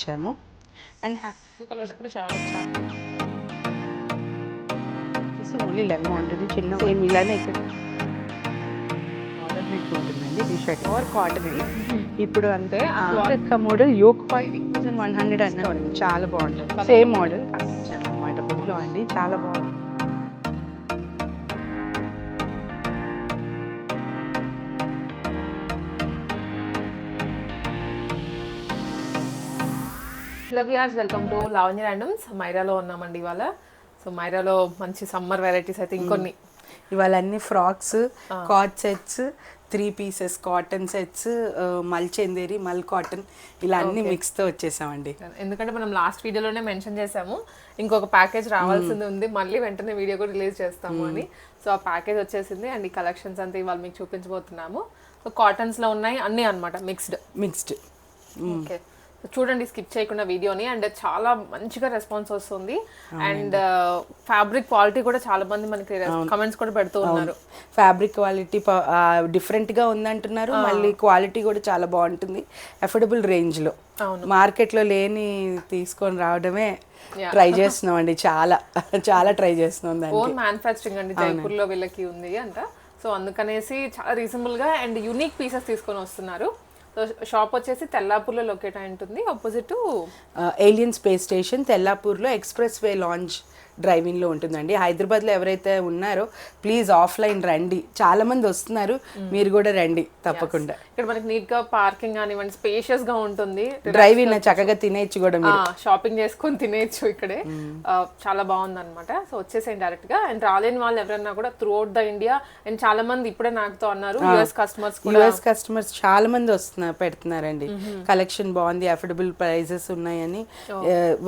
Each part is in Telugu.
ఇచ్చాము అండ్ కలర్స్ కూడా చాలా చాలా. ఓన్లీ లెవెన్ హండ్రెడ్ చిన్న సేమ్ ఇలానే ఇక్కడ. ఉంటుందండి టీ షర్ట్. ఓవర్ కాటన్ ఇప్పుడు అంతే ఒక్క model yoke five thousand one hundred అన్న చాలా బాగుంటుంది. సేమ్ మోడల్ అన్నమాట బుక్లో అండి చాలా బాగుంది లవ్యాస్ వెల్కమ్ టు లావణ్య ర్యాండమ్స్. మైరాలో ఉన్నామండి ఇవాళ. సో మైరాలో మంచి సమ్మర్ వెరైటీస్ అయితే ఇంకొన్ని. ఇవాళ అన్ని frocks cot sets three pieces cotton sets మల్చెందేరి మల్ కాటన్ ఇలా అన్ని మిక్స్తో వచ్చేసామండి. ఎందుకంటే మనం లాస్ట్ వీడియోలోనే మెన్షన్ చేసాము. ఇంకొక ప్యాకేజ్ రావాల్సింది ఉంది. మళ్ళీ వెంటనే వీడియో కూడా రిలీజ్ చేస్తాము అని. సో ఆ ప్యాకేజ్ వచ్చేసింది అండ్ ఈ కలెక్షన్స్ అంతా ఇవాళ మీకు చూపించబోతున్నాము. సో కాటన్స్లో ఉన్నాయి అన్నీ అన్నమాట మిక్స్డ్. మిక్స్డ్. ఓకే. చూడండి స్కిప్ చేయకుండా వీడియోని. అండ్ చాలా మంచిగా రెస్పాన్స్ వస్తుంది. అండ్ ఫ్యాబ్రిక్ క్వాలిటీ కూడా చాలా మంది మనకి కమెంట్స్ కూడా పెడుతూ ఉన్నారు. ఫ్యాబ్రిక్ క్వాలిటీ డిఫరెంట్గా ఉందంటున్నారు. మళ్ళీ క్వాలిటీ కూడా చాలా బాగుంటుంది. అఫోర్డబుల్ రేంజ్లో మార్కెట్లో లేని తీసుకొని రావడమే ట్రై చేస్తున్నాం అండి చాలా చాలా ట్రై చేస్తున్నాం ఓన్ మ్యానుఫ్యాక్చరింగ్ అండి. జైపూర్లో వీళ్ళకి ఉంది అంట. సో అందుకనేసి చాలా రీజనబుల్గా అండ్ యూనిక్ పీసెస్ తీసుకొని వస్తున్నారు. సో షాప్ వచ్చేసి తెల్లాపూర్లో లొకేట్ అయి ఉంటుంది. ఆపోజిట్ ఏలియన్ స్పేస్ స్టేషన్ తెల్లాపూర్లో ఎక్స్ప్రెస్ వే లాంచ్ డ్రైవింగ్లో ఉంటుందండి. హైదరాబాద్లో ఎవరైతే ఉన్నారో ప్లీజ్ ఆఫ్లైన్ రండి. చాలా మంది వస్తున్నారు మీరు కూడా రండి తప్పకుండా. ఇక్కడ మనకి నీట్గా పార్కింగ్ కానివ్వండి స్పేషియస్గా ఉంటుంది డ్రైవ్ ఇన్ చక్కగా తినేయచ్చు కూడా మీరు. షాపింగ్ చేసుకొని తినేయచ్చు ఇక్కడే. చాలా బాగుంది అనమాట సో వచ్చేసేయండి డైరెక్ట్గా అండ్ రాలేని వాళ్ళు ఎవరైనా కూడా throughout the India and చాలా మంది ఇప్పుడే నాకుతో అన్నారు యుఎస్ కస్టమర్స్ యుఎస్ కస్టమర్స్ చాలా మంది వస్తున్నారు పెడుతున్నారండి. కలెక్షన్ బాగుంది అఫోర్డబుల్ ప్రైజెస్ ఉన్నాయని.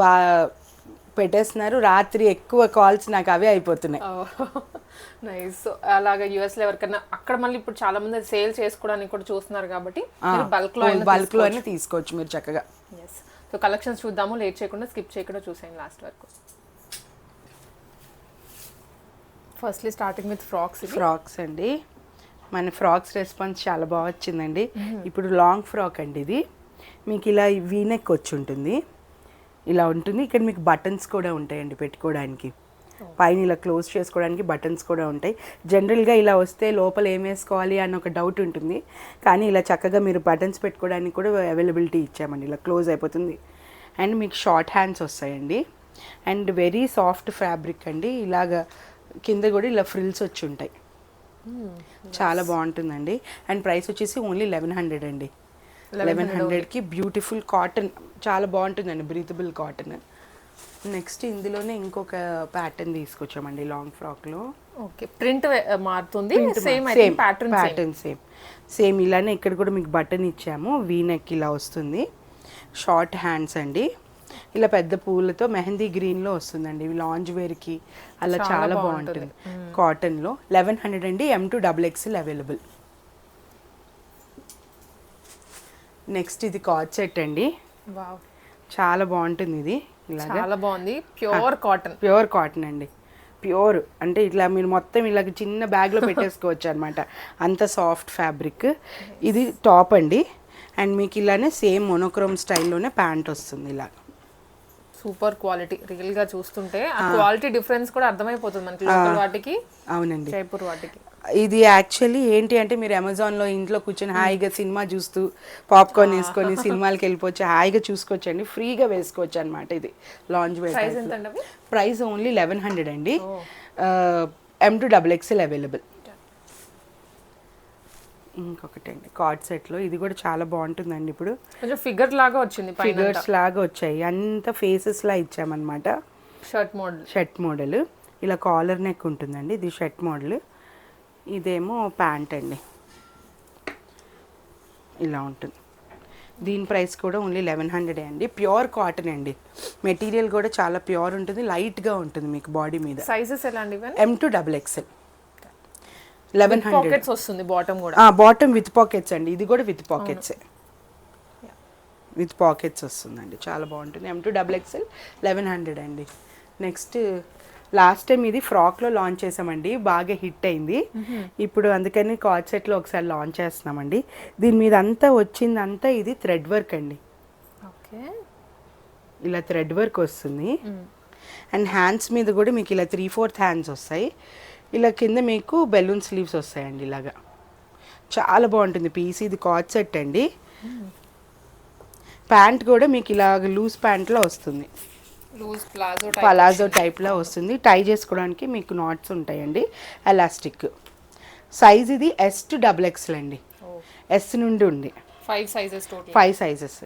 వా పెట్టేస్తున్నారు. రాత్రి ఎక్కువ కాల్స్ నాకు అవే అయిపోతున్నాయి. నైస్. అలాగే యుఎస్లో ఎవరికైనా అక్కడ మళ్ళీ ఇప్పుడు చాలా మంది సేల్ చేసుకోవడానికి కూడా చూస్తున్నారు కాబట్టి బల్క్లో బల్క్లో తీసుకోవచ్చు. మీరు చక్కగా. ఎస్ సో కలెక్షన్స్ చూద్దాము లేట్ చేయకుండా స్కిప్ చేయకుండా చూసేయండి లాస్ట్ వరకు. Firstly starting with frocks frocks అండి. మన ఫ్రాక్స్ రెస్పాన్స్ చాలా బాగా వచ్చిందండి. ఇప్పుడు లాంగ్ ఫ్రాక్ అండి ఇది. మీకు ఇలా వీనెక్ వచ్చి ఉంటుంది. ఇలా ఉంటుంది. ఇక్కడ మీకు బటన్స్ కూడా ఉంటాయండి పెట్టుకోవడానికి. పైన ఇలా క్లోజ్ చేసుకోవడానికి బటన్స్ కూడా ఉంటాయి. జనరల్గా ఇలా వస్తే లోపల ఏం వేసుకోవాలి అన్న ఒక డౌట్ ఉంటుంది. కానీ ఇలా చక్కగా మీరు బటన్స్ పెట్టుకోవడానికి కూడా అవైలబిలిటీ ఇచ్చామండి. ఇలా క్లోజ్ అయిపోతుంది. అండ్ మీకు షార్ట్ హ్యాండ్స్ వస్తాయండి. అండ్ వెరీ సాఫ్ట్ ఫ్యాబ్రిక్ అండి. ఇలాగ కింద కూడా ఇలా ఫ్రిల్స్ వచ్చి ఉంటాయి. చాలా బాగుంటుందండి. అండ్ ప్రైస్ వచ్చేసి ఓన్లీ లెవెన్ హండ్రెడ్ అండి. లెవెన్ హండ్రెడ్కి బ్యూటిఫుల్ కాటన్ చాలా బాగుంటుందండి బ్రీతబుల్ కాటన్. నెక్స్ట్ ఇందులోనే ఇంకొక ప్యాటర్న్ తీసుకొచ్చామండి లాంగ్ ఫ్రాక్లో ఓకే ప్రింట్ మారుతుంది same same pattern pattern same same ఇలానే ఇక్కడ కూడా మీకు బటన్ ఇచ్చాము వీ నెక్ ఇలా వస్తుంది. షార్ట్ హ్యాండ్స్ అండి. ఇలా పెద్ద పూలతో మెహందీ గ్రీన్లో వస్తుందండి ఇవి లాంజ్ వేర్కి అలా చాలా బాగుంటుంది. కాటన్లో. లెవెన్ హండ్రెడ్ అండి M to double XL available next ఇది కార్డ్ సెట్ అండి చాలా బాగుంటుంది ఇది. చాలా బాగుంది. ప్యూర్ కాటన్ ప్యూర్ కాటన్ అండి. ప్యూర్ అంటే ఇట్లా మీరు మొత్తం ఇలా చిన్న బ్యాగ్లో పెట్టేసుకోవచ్చు అనమాట అంత సాఫ్ట్ ఫ్యాబ్రిక్ ఇది టాప్ అండి. అండ్ మీకు ఇలానే సేమ్ మొనోక్రోమ్ స్టైల్లోనే ప్యాంట్ వస్తుంది ఇలా. సూపర్ క్వాలిటీ రియల్గా చూస్తుంటే క్వాలిటీ డిఫరెన్స్ కూడా అర్థమైపోతుంది మనకి లోకల్ వాటికి అవునండి. జైపూర్ వాటికి. ఇది యాక్చువల్లీ ఏంటి అంటే మీరు అమెజాన్లో ఇంట్లో కూర్చొని హాయిగా సినిమా చూస్తూ పాప్కార్న్ వేసుకొని సినిమాలకి వెళ్ళిపోవచ్చు హాయిగా చూసుకోవచ్చండి. ఫ్రీగా వేసుకోవచ్చు అనమాట ఇది lounge price only eleven hundred అండి. M to double XL available ఇంకొకటి అండి కార్డ్ సెట్లో ఇది కూడా చాలా బాగుంటుందండి ఇప్పుడు. కొంచెం ఫిగర్ లాగా వచ్చింది ఫిగర్స్ లాగా వచ్చాయి. అంత ఫేసెస్లా ఇచ్చామన్నమాట. షర్ట్ మోడల్ షర్ట్ మోడల్ ఇలా కాలర్ నెక్ ఉంటుందండి. ఇది షర్ట్ మోడల్ ఇదేమో ప్యాంట్ అండి. ఇలా ఉంటుంది. దీని ప్రైస్ కూడా ఓన్లీ లెవెన్ హండ్రెడ్ అండి. ప్యూర్ కాటన్ అండి. మెటీరియల్ కూడా చాలా ప్యూర్ ఉంటుంది. లైట్గా ఉంటుంది మీకు బాడీ మీద. సైజెస్ ఎలా అండి M to double XL eleven hundred వస్తుంది బాటమ్ కూడా. బాటమ్ విత్ పాకెట్స్ అండి. ఇది కూడా విత్ పాకెట్సే విత్ పాకెట్స్ వస్తుందండి. చాలా బాగుంటుంది. M to double XL eleven hundred అండి. నెక్స్ట్ లాస్ట్ టైం ఇది ఫ్రాక్లో లాంచ్ చేసామండి. బాగా హిట్ అయింది. ఇప్పుడు అందుకని కార్డ్ సెట్లో ఒకసారి లాంచ్ చేస్తున్నామండి. దీని మీద అంతా వచ్చిందంతా ఇది థ్రెడ్ వర్క్ అండి. ఓకే. ఇలా థ్రెడ్ వర్క్ వస్తుంది. అండ్ హ్యాండ్స్ మీద కూడా మీకు ఇలా త్రీ ఫోర్త్ హ్యాండ్స్ వస్తాయి. ఇలా కింద మీకు బెలూన్ స్లీవ్స్ వస్తాయండి ఇలాగా. చాలా బాగుంటుంది పీస్. ఇది కాట్ సెట్ అండి. ప్యాంట్ కూడా మీకు ఇలాగ లూజ్ ప్యాంట్లో వస్తుంది. ప్లాజో పలాజో టైప్లో వస్తుంది. టై చేసుకోవడానికి మీకు నాట్స్ ఉంటాయండి. ఎలాస్టిక్. సైజ్ ఇది ఎస్ టు డబుల్ ఎక్స్ఎల్ అండి ఎస్ నుండి ఉంది. Five sizes five sizes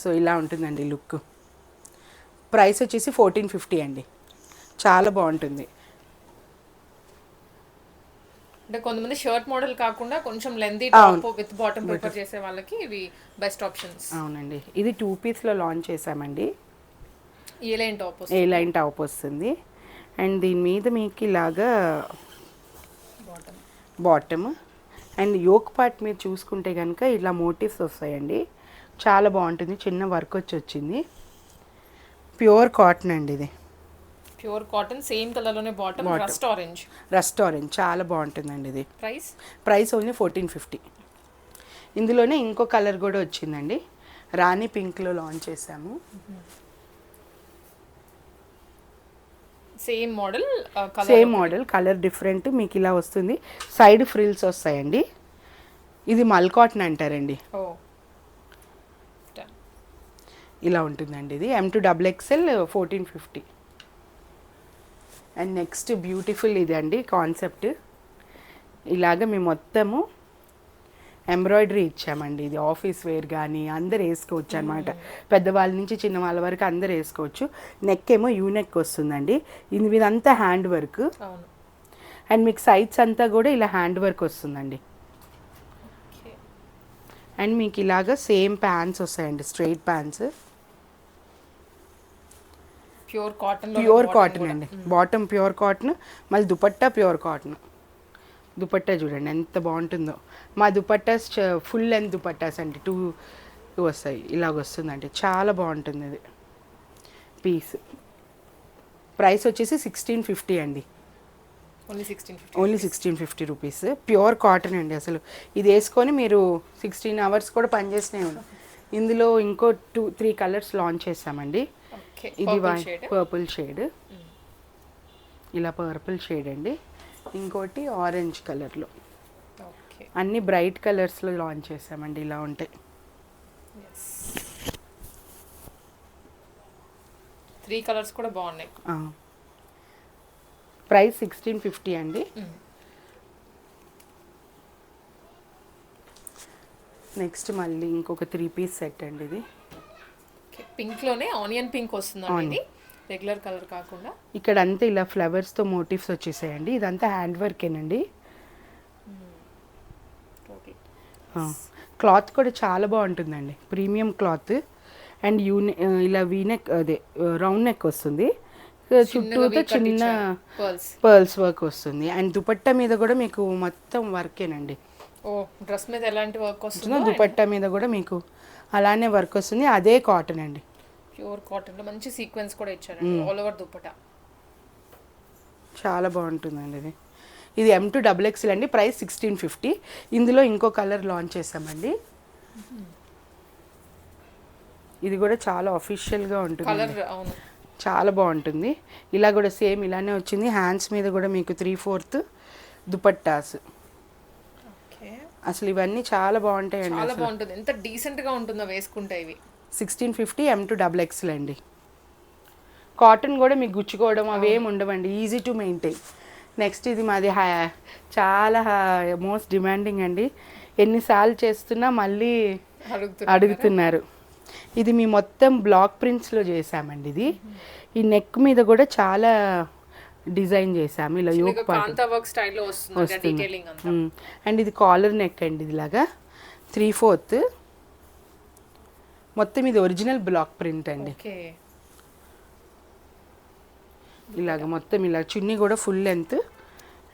so ఇలా ఉంటుందండి లుక్. ప్రైస్ వచ్చేసి ఫోర్టీన్ ఫిఫ్టీ అండి. చాలా బాగుంటుంది. అంటే కొంతమంది షర్ట్ మోడల్ కాకుండా కొంచెం lengthy. Top with bottom prefer చేసే వాళ్ళకి ఇవి బెస్ట్ ఆప్షన్స్ అవునండి. ఇది టూ పీస్లో లాంచ్ చేసామండి. A line top A line top వస్తుంది. అండ్ దీని మీద మీకు ఇలాగా బాటమ్ అండ్ యోక్ పార్ట్ మీరు చూసుకుంటే కనుక ఇలా మోటివ్స్ వస్తాయండి. చాలా బాగుంటుంది. చిన్న వర్క్ వచ్చి వచ్చింది. ప్యూర్ కాటన్ అండి ఇది. ప్యూర్ కాటన్ సేమ్ కలర్లోనే బాటమ్. రస్ట్ ఆరెంజ్ రెస్టారెంట్ చాలా బాగుంటుందండి ఇది. Price price only fourteen fifty ఇందులోనే ఇంకో కలర్ కూడా వచ్చిందండి. రాణి పింక్లో లాంచ్ చేసాము same model colour same model colour different మీకు ఇలా వస్తుంది. సైడ్ ఫ్రిల్స్ వస్తాయండి. ఇది మల్ కాటన్ అంటారండి ఇలా ఉంటుందండి ఇది. M to double XL fourteen fifty and next beautiful ఇది అండి కాన్సెప్ట్ ఇలాగ మేము మొత్తము ఎంబ్రాయిడరీ ఇచ్చామండి. ఇది ఆఫీస్ వేర్ కానీ అందరు వేసుకోవచ్చు అనమాట పెద్దవాళ్ళ నుంచి చిన్న వాళ్ళ వరకు అందరు వేసుకోవచ్చు. నెక్ ఏమో యూ నెక్ వస్తుందండి. ఇది ఇదంతా హ్యాండ్ వర్క్. అండ్ మీకు సైడ్స్ అంతా కూడా ఇలా హ్యాండ్ వర్క్ వస్తుందండి. అండ్ మీకు ఇలాగ సేమ్ ప్యాంట్స్ వస్తాయండి. Straight pants. Pure cotton pure cotton అండి. Bottom pure cotton. మళ్ళీ దుపట్టా ప్యూర్ కాటన్. దుపట్టా చూడండి ఎంత బాగుంటుందో. మా దుపట్టాస్ ఫుల్ లెంత్ దుపట్టాస్ అండి. టూ వస్తాయి. ఇలాగ వస్తుందండి. చాలా బాగుంటుంది ఇది పీస్ ప్రైస్ వచ్చేసి సిక్స్టీన్ ఫిఫ్టీ అండి. Only sixteen fifty only sixteen fifty rupees pure cotton అండి అసలు. ఇది వేసుకొని మీరు సిక్స్టీన్ అవర్స్ కూడా పనిచేసినే ఉంది ఇందులో ఇంకో టూ త్రీ కలర్స్ లాంచ్ చేసామండి ఓకే ఇది పర్పుల్ షేడ్ ఇలా పర్పుల్ షేడ్ అండి. ఇంకోటి ఆరెంజ్ కలర్లో అన్ని బ్రైట్ కలర్స్లో లాంచ్ చేసామండి ఇలా ఉంటాయి త్రీ కలర్స్ కూడా బాగున్నాయి. ప్రైస్ సిక్స్టీన్ ఫిఫ్టీ అండి. నెక్స్ట్ మళ్ళీ ఇంకొక త్రీ పీస్ సెట్ అండి ఇది. పింక్లోనే ఆనియన్ పింక్ వస్తుందండి ఇది. రెగ్యులర్ కలర్ కాకుండా. ఇక్కడ అంతా ఇలా ఫ్లవర్స్తో మోటివ్స్ వచ్చేసాయండి. ఇదంతా హ్యాండ్ వర్కేనండి క్లాత్ కూడా చాలా బాగుంటుందండి. ప్రీమియం క్లాత్ అండ్ యూనె ఇలా వీనెక్ అదే రౌండ్ నెక్ వస్తుంది. చుట్టూతో చిన్న పర్ల్స్ వర్క్ వస్తుంది. అండ్ దుపట్టా మీద కూడా మీకు మొత్తం వర్కేనండి. ఓ డ్రెస్ మీద ఎలాంటి వర్క్ వస్తుందో దుపట్టా మీద కూడా మీకు అలానే వర్క్ వస్తుంది. అదే కాటన్ అండి. ప్యూర్ కాటన్లో మంచి సీక్వెన్స్ కూడా ఇచ్చారండి. ఆల్ ఓవర్ దుప్పట చాలా బాగుంటుందండి ఇది. ఇది ఎం టు డబుల్ ఎక్స్ఎల్ అండి. ప్రైస్ సిక్స్టీన్ ఫిఫ్టీ ఇందులో ఇంకో కలర్ లాంచ్ చేసామండి ఇది కూడా చాలా అఫీషియల్గా ఉంటుంది చాలా బాగుంటుంది. ఇలా కూడా సేమ్ ఇలానే వచ్చింది. హ్యాండ్స్ మీద కూడా మీకు త్రీ ఫోర్త్ దుపట్టాస్ అసలు ఇవన్నీ చాలా బాగుంటాయండి చాలా బాగుంటుంది. ఎంత డీసెంట్గా ఉంటుందో వేసుకుంటే ఇవి. Sixteen fifty M to double XL అండి. కాటన్ కూడా మీకు గుచ్చుకోవడం అవేం ఉండవండి. ఈజీ టు మెయింటైన్ నెక్స్ట్ ఇది మాది హా- చాలా మోస్ట్ డిమాండింగ్ అండి. ఎన్నిసార్లు చేస్తున్నా మళ్ళీ అడుగుతున్నా అడుగుతున్నారు. ఇది మీ మొత్తం బ్లాక్ ప్రింట్స్లో చేసామండి ఇది. ఈ నెక్ మీద కూడా చాలా డిజైన్ చేసాము ఇలా యోగ్ స్టైల్లో వస్తుంది అండ్ ఇది కాలర్ నెక్ అండి ఇది ఇలాగా త్రీ ఫోర్త్. మొత్తం ఇది ఒరిజినల్ బ్లాక్ ప్రింట్ అండి. ఓకే. ఇలాగ మొత్తం ఇలా చున్నీ కూడా ఫుల్ లెంత్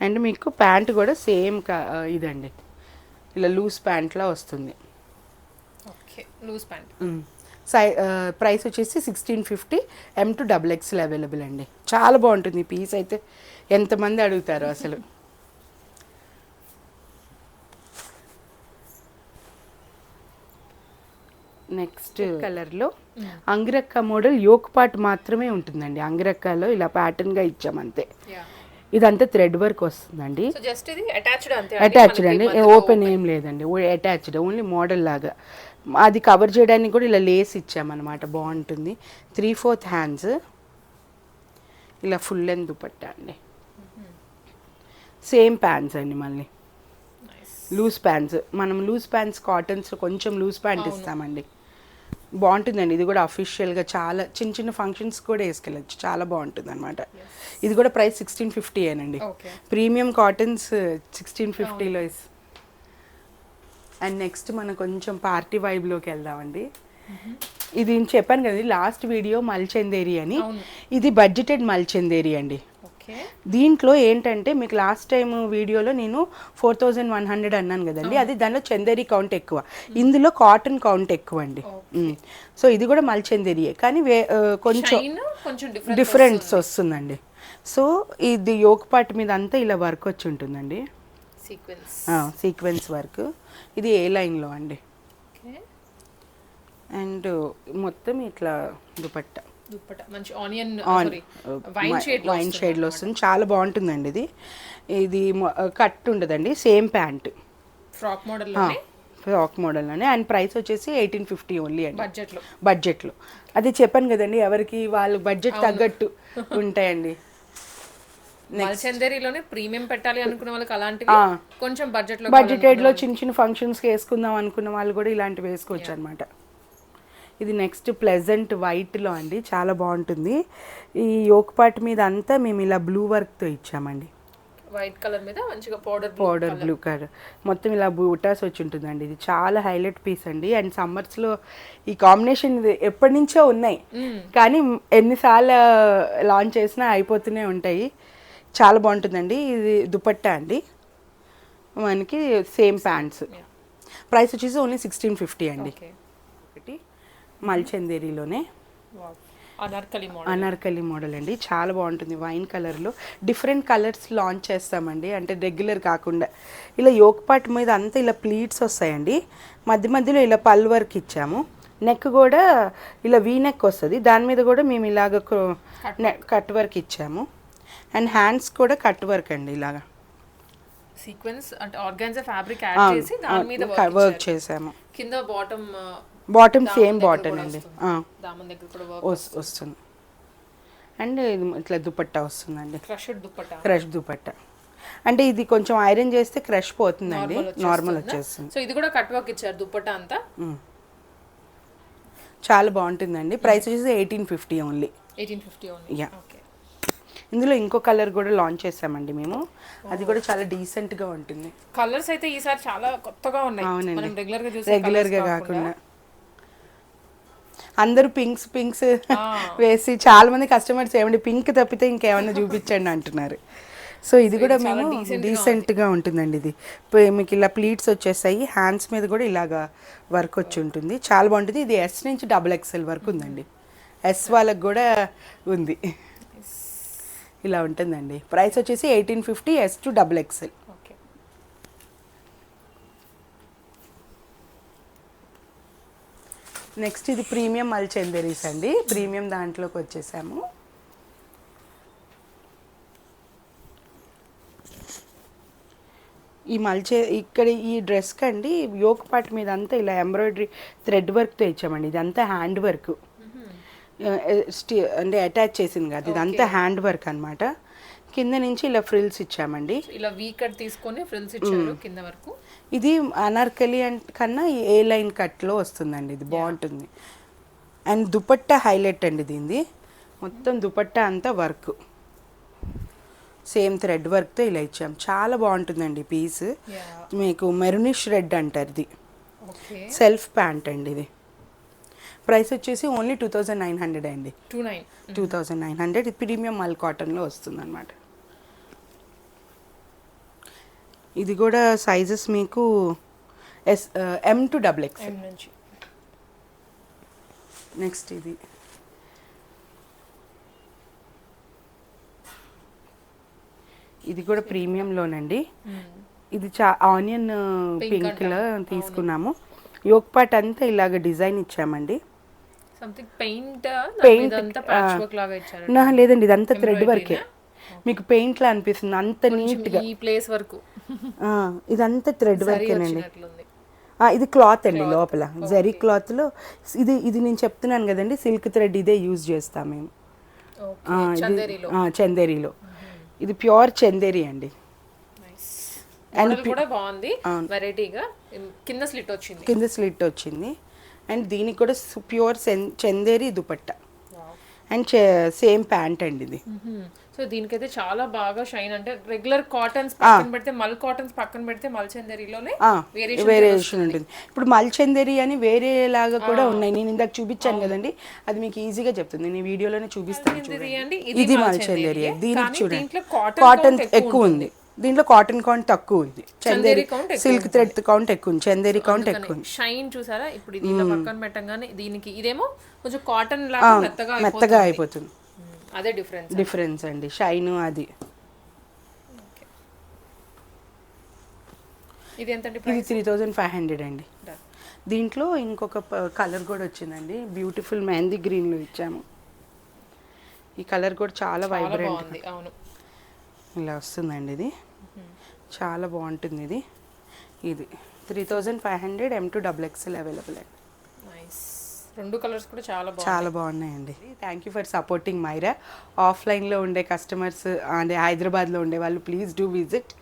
అండ్ మీకు ప్యాంట్ కూడా సేమ్ ఇదండి. ఇలా లూజ్ ప్యాంట్లా వస్తుంది. ఓకే లూజ్ ప్యాంట్ సై ప్రైస్ వచ్చేసి sixteen fifty M to double XL available అండి. చాలా బాగుంటుంది ఈ పీస్ అయితే. ఎంతమంది అడుగుతారు అసలు? నెక్స్ట్ నెక్స్ట్ కలర్లో అంగిరక్క మోడల్ యోక్ పార్ట్ మాత్రమే ఉంటుందండి. అంగిరక్కలో ఇలా pattern గా ఇచ్చాం అంతే. ఇదంతా థ్రెడ్ వర్క్ వస్తుందండి. అటాచ్డ్ అండి? ఓపెన్ ఏం లేదండి. అటాచ్డ్ ఓన్లీ మోడల్ లాగా. అది కవర్ చేయడానికి కూడా ఇలా లేస్ ఇచ్చామన్నమాట. బాగుంటుంది. Three fourth hands. ఇలా ఫుల్ లెంత్ దుపట్టా అండి. సేమ్ ప్యాంట్స్ అండి మళ్ళీ. Loose pants. మనం లూజ్ ప్యాంట్స్ కాటన్స్ కొంచెం లూజ్ ప్యాంట్ ఇస్తామండి. బాగుంటుందండి. ఇది కూడా అఫీషియల్గా చాలా చిన్న చిన్న ఫంక్షన్స్ కూడా వేసుకెళ్ళచ్చు. చాలా బాగుంటుంది అనమాట ఇది కూడా ప్రైస్ సిక్స్టీన్ ఫిఫ్టీ ఏనండి. ప్రీమియం కాటన్స్ సిక్స్టీన్ ఫిఫ్టీలో అండ్ నెక్స్ట్ మనం కొంచెం పార్టీ వైబ్లోకి వెళ్దామండి. ఇది నేను చెప్పాను కదా లాస్ట్ వీడియో మల్చందేరి అని. ఇది బడ్జెటెడ్ మల్చందేరి అండి. దీంట్లో ఏంటంటే మీకు లాస్ట్ టైం వీడియోలో నేను ఫోర్ థౌజండ్ వన్ హండ్రెడ్ అన్నాను కదండి. అది దానిలో చందేరి కౌంట్ ఎక్కువ. ఇందులో కాటన్ కౌంట్ ఎక్కువ అండి. సో ఇది కూడా మల్చందేరియే. కానీ వే కొంచెం డిఫరెన్స్ వస్తుందండి. సో ఇది పార్ట్ మీద అంతా ఇలా వర్క్ వచ్చి ఉంటుందండి. సీక్వెన్స్ సీక్వెన్స్ వర్క్ ఇది ఏ లైన్లో అండి? అండ్ మొత్తం ఇట్లా దుపట్టా. మంచి ఆనియన్ వైన్ షేడ్ వైన్ షేడ్లో వస్తుంది చాలా బాగుంటుందండి ఇది. ఇది కట్ ఉండదండి same pant. Frock model frock మోడల్లోనే and price వచ్చేసి ఎయిటీన్ ఫిఫ్టీ ఓన్లీ అండి. బడ్జెట్లో. బడ్జెట్లో అది చెప్పాను కదండి ఎవరికి వాళ్ళు బడ్జెట్ తగ్గట్టు ఉంటాయండి. మల్చందేరిలోనే ప్రీమియం పెట్టాలి అనుకున్న వాళ్ళకి అలాంటివి. కొంచెం బడ్జెట్లో బడ్జెటెడ్లో చిన్న చిన్న ఫంక్షన్స్కి వేసుకుందాం అనుకున్న వాళ్ళు కూడా ఇలాంటివి వేసుకోవచ్చు అనమాట ఇది నెక్స్ట్ ప్లెజెంట్ వైట్లో అండి చాలా బాగుంటుంది. ఈ యోక్ పార్ట్ మీద అంతా మేము ఇలా బ్లూ వర్క్తో ఇచ్చామండి. వైట్ కలర్ మీద మంచిగా పౌడర్ పౌడర్ బ్లూ కలర్. మొత్తం ఇలా బూటాస్ వచ్చి ఉంటుందండి ఇది చాలా హైలైట్ పీస్ అండి. అండ్ సమ్మర్స్లో ఈ కాంబినేషన్ ఎప్పటి నుంచో ఉన్నాయి. కానీ ఎన్నిసార్లు లాంచ్ చేసినా అయిపోతూనే ఉంటాయి. చాలా బాగుంటుందండి. ఇది దుపట్టా అండి. మనకి సేమ్ ప్యాంట్స్. ప్రైస్ వచ్చేసి ఓన్లీ సిక్స్టీన్ ఫిఫ్టీ అండి. మల్చందేరిలోనే. అనార్కలి మోడల్ అనార్కలి మోడల్ అండి. చాలా బాగుంటుంది. వైన్ కలర్లో డిఫరెంట్ కలర్స్ లాంచ్ చేస్తామండి. అంటే రెగ్యులర్ కాకుండా. ఇలా యోక్ మీద అంతా ఇలా ప్లీట్స్ వస్తాయండి. మధ్య మధ్యలో ఇలా పల్ వర్క్ ఇచ్చాము. నెక్ కూడా ఇలా వీ నెక్ వస్తుంది. దాని మీద కూడా మేము ఇలాగ కట్ వర్క్ ఇచ్చాము. అండ్ హ్యాండ్స్ కూడా కట్ వర్క్ అండి ఇలాగా. సీక్వెన్స్ అంటే ఆర్గాన్జా ఫ్యాబ్రిక్ యాడ్ చేసి దాని మీద వర్క్ చేసాము. కింద బాటమ్ బాటమ్ సేమ్ బాటమ్ అండి. వస్తుంది. అండ్ ఇది ఇట్లా దుపట్టా వస్తుందండి. Crushed dupatta crush dupatta. అంటే ఇది కొంచెం ఐరన్ చేస్తే క్రష్ పోతుందండి. నార్మల్ వచ్చేస్తుంది సో ఇది కూడా కట్ వర్క్ ఇచ్చారు దుప్పట అంతా. చాలా బాగుంటుందండి. ప్రైస్ వచ్చేసి eighteen fifty only eighteen fifty only. Okay ఇందులో ఇంకో కలర్ కూడా లాంచ్ చేసామండి మేము. అది కూడా చాలా డీసెంట్గా ఉంటుంది. కలర్స్ అయితే ఈసారి చాలా కొత్తగా ఉన్నాయి. అవునండి. రెగ్యులర్గా కాకుండా. అందరూ పింక్స్ పింక్స్ వేసి చాలా మంది కస్టమర్స్ ఏమండి పింక్ తప్పితే ఇంకేమన్నా చూపించండి అంటున్నారు. సో ఇది కూడా మేము డీసెంట్గా ఉంటుందండి ఇది. మీకు ఇలా ప్లీట్స్ వచ్చేసాయి హ్యాండ్స్ మీద కూడా ఇలాగా వర్క్ వచ్చి ఉంటుంది. చాలా బాగుంటుంది. ఇది ఎస్ నుంచి డబుల్ ఎక్స్ఎల్ వరకు ఉందండి. ఎస్ వాళ్ళకి కూడా ఉంది. ఇలా ఉంటుందండి. ప్రైస్ వచ్చేసి eighteen fifty S to double XL okay next ఇది ప్రీమియం మల్చెందరీస్ అండి. ప్రీమియం దాంట్లోకి వచ్చేసాము. ఈ మల్చే ఇక్కడ ఈ డ్రెస్కి అండి యోక్ పార్ట్ మీద అంతా ఇలా ఎంబ్రాయిడరీ థ్రెడ్ వర్క్తో ఇచ్చామండి ఇదంతా హ్యాండ్ వర్క్ అంటే అటాచ్ చేసింది కదా. ఇదంతా హ్యాండ్ వర్క్ అన్నమాట. కింద నుంచి ఇలా ఫ్రిల్స్ ఇచ్చామండి. ఇలా వీ కట్ తీసుకొని ఫ్రిల్స్ ఇచ్చారు కింద వరకు. ఇది అనార్కలి అంట్ కన్నా ఏ లైన్ కట్లో వస్తుందండి ఇది బాగుంటుంది. అండ్ దుపట్టా హైలైట్ అండి దీనిది. మొత్తం దుపట్టా అంతా వర్క్ సేమ్ థ్రెడ్ వర్క్తో ఇలా ఇచ్చాం. చాలా బాగుంటుందండి పీస్ మీకు మెరూనిష్ రెడ్ అంటారు ఇది. సెల్ఫ్ ప్యాంట్ అండి ఇది. ప్రైస్ వచ్చేసి only two thousand nine hundred అండి. Two nine two thousand nine hundred premium మల్ కాటన్లో వస్తుంది అనమాట ఇది కూడా సైజెస్ మీకు S M to double X నుంచి. నెక్స్ట్ ఇది. ఇది కూడా ప్రీమియంలోనండి ఇది చా ఆనియన్ పింక్లో తీసుకున్నాము. యోక్ పార్ట్ అంతా ఇలాగ డిజైన్ ఇచ్చామండి. పెయింట్ నా లేదండి ఇదంతా థ్రెడ్ వర్కే మీకు పెయింట్లా అనిపిస్తుంది అంత నీట్గా ఈ ప్లేస్ వరకు. ఇదంతా థ్రెడ్ వర్కేనండి ఇది క్లాత్ అండి లోపల. జరీ క్లాత్లో ఇది ఇది నేను చెప్తున్నాను కదండి సిల్క్ థ్రెడ్ ఇదే యూజ్ చేస్తాం మేము. చందేరిలో. ఆ, చందేరిలో. ఇది ప్యూర్ చందేరి అండి. మోడల్ కూడా బాగుంది వెరైటీగా కింద స్లిట్ వచ్చింది. కింద స్లిట్ వచ్చింది. అండ్ దీనికి కూడా pure Chanderi dupatta. And same pant అండి ఇది. సో దీనికైతే చాలా బాగా షైన్. అంటే రెగ్యులర్ కాటన్స్ పక్కన పెడితే మల్ కాటన్స్ పక్కన పెడితే మల్ చందేరిలోనే వేరియేషన్ ఉంటుంది. ఇప్పుడు మల్చందేరి అని వేరేలాగా కూడా ఉన్నాయి. నేను ఇందాక చూపించాను కదండి. అది మీకు ఈజీగా చెప్తుంది. నేను వీడియోలోనే చూపిస్తాను చూడండి. ఇది మల్చందేరి. దీనికి చూడండి. కాటన్ ఎక్కువ ఉంది. దీంట్లో కాటన్ కౌంట్ తక్కువ ఉంది. చందేరి సిల్క్ థ్రెడ్ కౌంట్ ఎక్కువ ఉంది. చందేరి కౌంట్ ఎక్కువ ఉంది. షైన్ చూసారా? ఇప్పుడు ఇది పక్కన పెట్టగానే దీనికి ఇదేమో కొంచెం కాటన్ లాగా మెత్తగా అయిపోతుంది. అదే డిఫరెన్స్ డిఫరెన్స్ అండి. షైన్ అది. ఇది ఎంత ఇది త్రీ థౌజండ్ ఫైవ్ హండ్రెడ్ అండి. దీంట్లో ఇంకొక కలర్ కూడా వచ్చిందండి. బ్యూటిఫుల్ మెహందీ గ్రీన్లో ఇచ్చాము. ఈ కలర్ కూడా చాలా వైబ్రెంట్ అవును. ఇలా వస్తుందండి ఇది. చాలా బాగుంటుంది ఇది. ఇది three thousand five hundred M to double XL available అండి. రెండు కలర్స్ కూడా చాలా చాలా బాగున్నాయండి. Thank you for supporting Myra ఆఫ్లైన్లో ఉండే కస్టమర్స్ అంటే హైదరాబాద్లో ఉండే వాళ్ళు ప్లీజ్ డూ విజిట్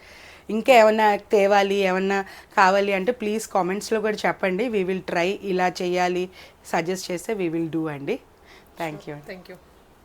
ఇంకా ఏమన్నా తేవాలి ఏమన్నా కావాలి అంటే ప్లీజ్ కామెంట్స్లో కూడా చెప్పండి. వీ విల్ ట్రై ఇలా చేయాలి సజెస్ట్ చేస్తే వీ విల్ డూ అండి. Thank you thank you